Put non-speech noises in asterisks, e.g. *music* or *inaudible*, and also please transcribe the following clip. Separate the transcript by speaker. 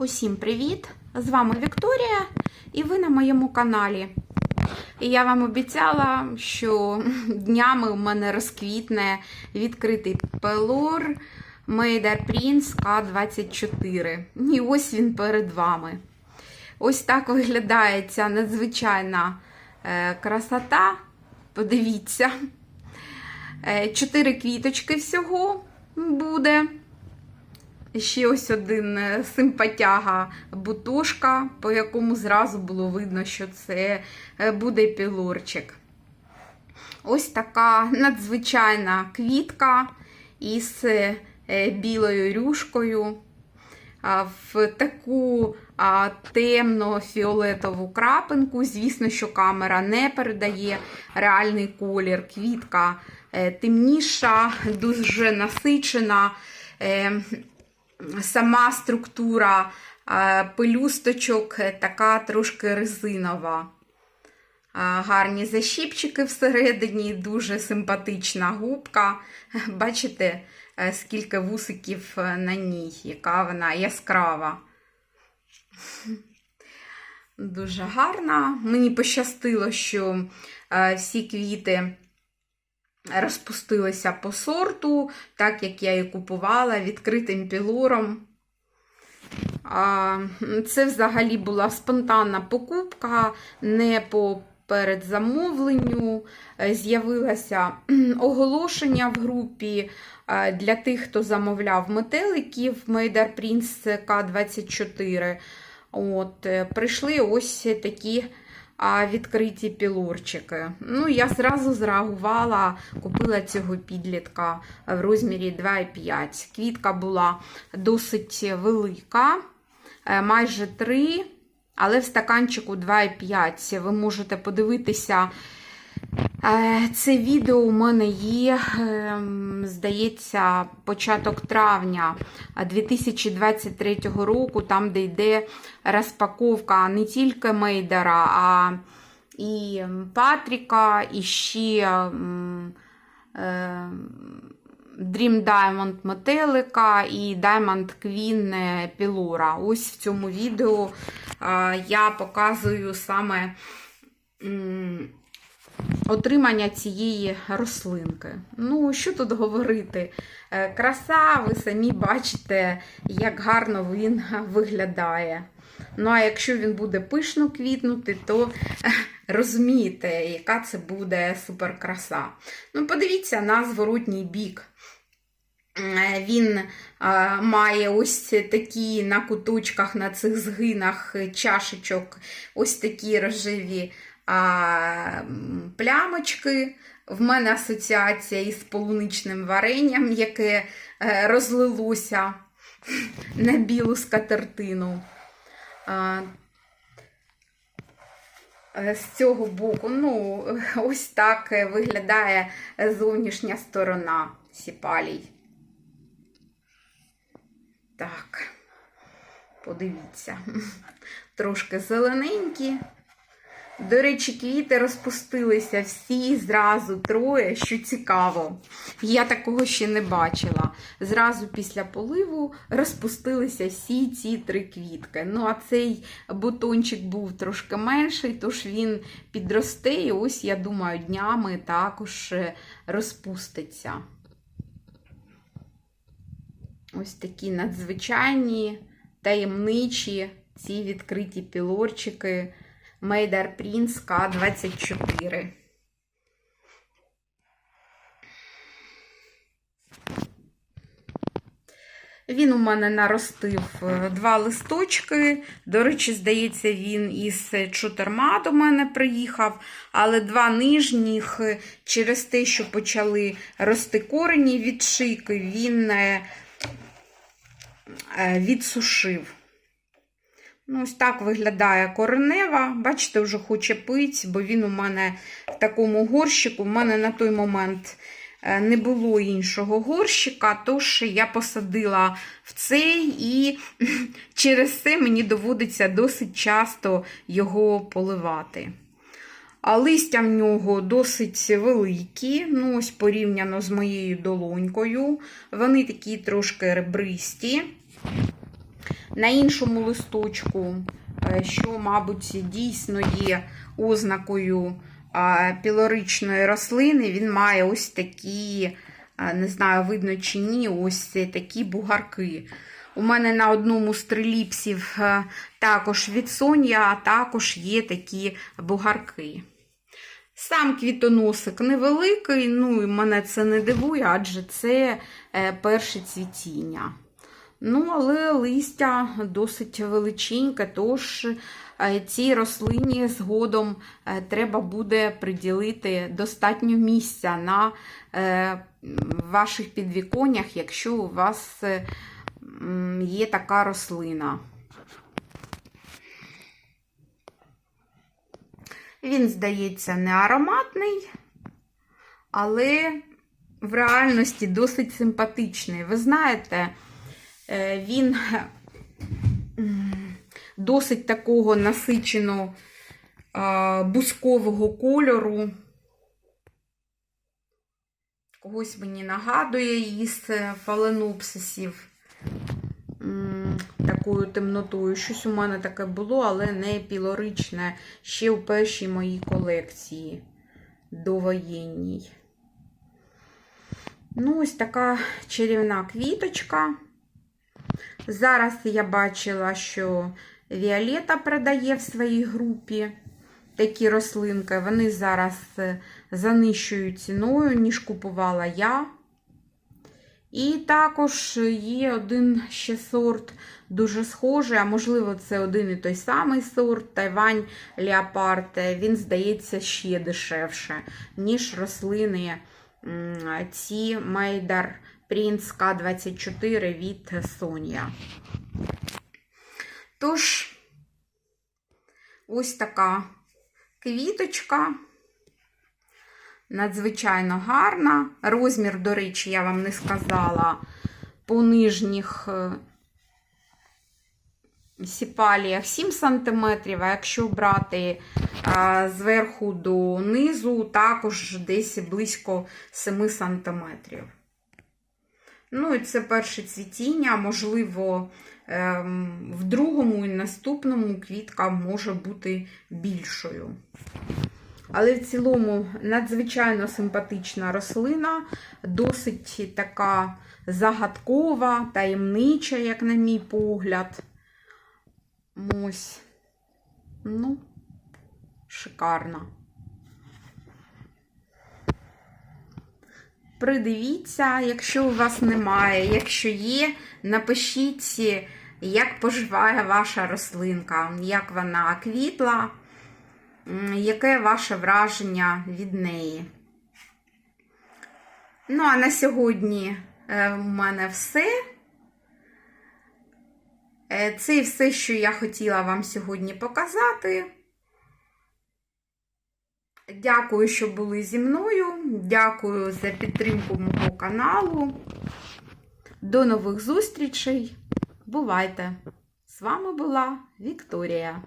Speaker 1: Усім привіт! З вами Вікторія, і ви на моєму каналі. І я вам обіцяла, що *laughs* днями у мене розквітне відкритий пелор Мейдар Prince К24. І ось він перед вами. Ось так виглядає ця надзвичайна е, красота. Подивіться. Е, Чотири квіточки всього буде. Ще ось один е, симпатяга бутошка, по якому зразу було видно, що це е, буде пілорчик. Ось така надзвичайна квітка із е, білою рюшкою. В таку темно-фіолетову крапинку. Звісно, що камера не передає реальний колір. Квітка темніша, дуже насичена. Сама структура е, пелюсточок е, така трошки резинова. Е, Гарні защіпчики всередині, дуже симпатична губка. *laughs* Бачите, скільки вусиків на ній, яка вона яскрава. *laughs* Дуже гарна. Мені пощастило, що всі квіти розпустилися по сорту, так як я її купувала відкритим пілором. Це взагалі була спонтанна покупка, не по передзамовленню. Е, З'явилося *clears throat* оголошення в групі е, для тих, хто замовляв метеликів Мейдар Prince К24. От, е, Прийшли ось такі відкриті пілорчики. Ну, я зразу зреагувала, купила цього підлітка в розмірі 2,5. Квітка була досить велика, е, майже 3, але в стаканчику 2,5. Ви можете подивитися. Е, Це відео у мене є, ем, здається, початок травня 2023 року, там, де йде розпаковка не тільки Мейдера, а і Патріка, і ще м, е, Dream Diamond Метелика і Diamond Queen Пілора. Ось в цьому відео е, я показую саме. Отримання цієї рослинки. Ну, що тут говорити? Е, Краса, ви самі бачите, як гарно він виглядає. Ну, а якщо він буде пишно квітнути, то е, розумієте, яка це буде суперкраса. Ну, подивіться на зворотній бік. Е, Він а, має ось такі на куточках, на цих згинах чашечок, ось такі рожеві а, плямочки. В мене асоціація із полуничним варенням, яке е, розлилося на білу скатертину. Е, з цього боку, ну, ось так е, виглядає зовнішня сторона сіпалій. Так, подивіться, трошки зелененькі. До речі, квіти розпустилися всі зразу троє, що цікаво. Я такого ще не бачила. Зразу після поливу розпустилися всі ці три квітки. Ну, а цей бутончик був трошки менший, тож він підросте, і ось, я думаю, днями також розпуститься. Ось такі надзвичайні, таємничі ці відкриті пілорчики. Мейдар Prince К24. Він у мене наростив е, два листочки. До речі, здається, він із чутерма до мене приїхав, але два нижніх е, через те, що почали рости корені від шийки, він е, відсушив. Ну, ось так виглядає коренева. Бачите, вже хоче пить, бо він у мене в такому горщику. У мене на той момент е, не було іншого горщика, тож я посадила в цей, і *laughs* через це мені доводиться досить часто його поливати. А листя в нього досить великі, ну ось порівняно з моєю долонькою. Вони такі трошки ребристі. На іншому листочку, е, що, мабуть, дійсно є ознакою пілоричної рослини, він має ось такі, не знаю, видно чи ні, ось такі бугарки. У мене на одному з триліпсів е, також від Соня, а також є такі бугарки. Сам квітоносик невеликий, ну і мене це не дивує, адже це е, перше цвітіння. Ну, але листя досить величеньке, тож е, цій рослині згодом е, треба буде приділити достатньо місця на е, ваших підвіконнях, якщо у вас є така рослина. Він, здається, не ароматний, але в реальності досить симпатичний. Ви знаєте, він досить такого насичено бускового кольору. Когось мені нагадує із е, фаленопсисів такою темнотою. Щось у мене таке було, але не пілоричне ще у першій моїй колекції довоєнній. Ну, ось така чарівна квіточка. Зараз я бачила, що Віолета продає в своїй групі такі рослинки. Вони зараз е, за ціною, ніж купувала я. І також є один ще сорт дуже схожий, а можливо, це один і той самий сорт Тайвань Леопард. Він здається ще дешевше, ніж рослини ці Мейдар Принц К24 від Соня. Тож, ось така квіточка. Надзвичайно гарна. Розмір, до речі, я вам не сказала по нижніх е, сіпаліях 7 см, а якщо брати а, зверху до низу, також десь близько 7 см. Ну, і це перше цвітіння, можливо, ем, в другому і наступному квітка може бути більшою. Але в цілому надзвичайно симпатична рослина, досить така загадкова, таємнича, як на мій погляд. Ось. Ну, шикарна. Придивіться, якщо у вас немає. Якщо є, напишіть, як поживає ваша рослинка, як вона квітла. Яке ваше враження від неї? Ну, а на сьогодні е, в мене все. Е, Це і все, що я хотіла вам сьогодні показати. Дякую, що були зі мною. Дякую за підтримку мого каналу. До нових зустрічей. Бувайте! З вами була Вікторія.